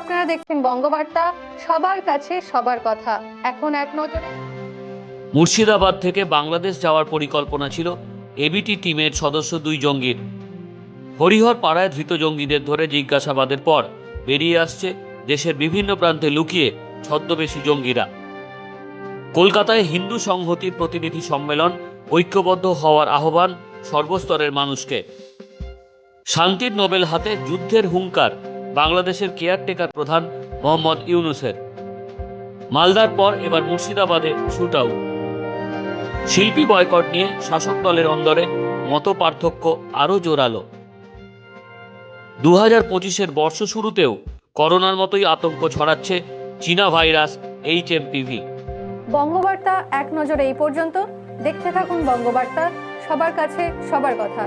আপনারা দেখছেন বঙ্গবার্তা, সবার কাছে সবার কথা। এখন এক নজরে মুর্শিদাবাদ থেকে বাংলাদেশ যাওয়ার পরিকল্পনা ছিল এবিটি টিমের সদস্য দুই জঙ্গির। হরিহর পাড়ায় ধৃত জঙ্গিদের ধরে জিজ্ঞাসাবাদের পর বেরিয়ে আসছে দেশের বিভিন্ন প্রান্তে লুকিয়ে ছদ্মবেশী জঙ্গিরা। কলকাতায় হিন্দু সংহতির প্রতিনিধি সম্মেলন ঐক্যবদ্ধ হওয়ার আহ্বান সর্বস্তরের মানুষকে। শান্তির নোবেল হাতে যুদ্ধের হুঙ্কার বাংলাদেশের কেয়ারটেকার প্রধান মোহাম্মদ ইউনুসের। মালদার পর এবার মুর্শিদাবাদে শুট শিল্পী বয়কট নিয়ে শাসক দলের অন্দরে মত পার্থক্য আরও জোরালো। দু হাজার পঁচিশের বর্ষ শুরুতেও করোনার মতোই আতঙ্ক ছড়াচ্ছে চীনা ভাইরাস এইচ এমপিভি বঙ্গবার্তা এক নজরে এই পর্যন্ত। দেখতে থাকুন বঙ্গবার্তা, সবার কাছে সবার কথা।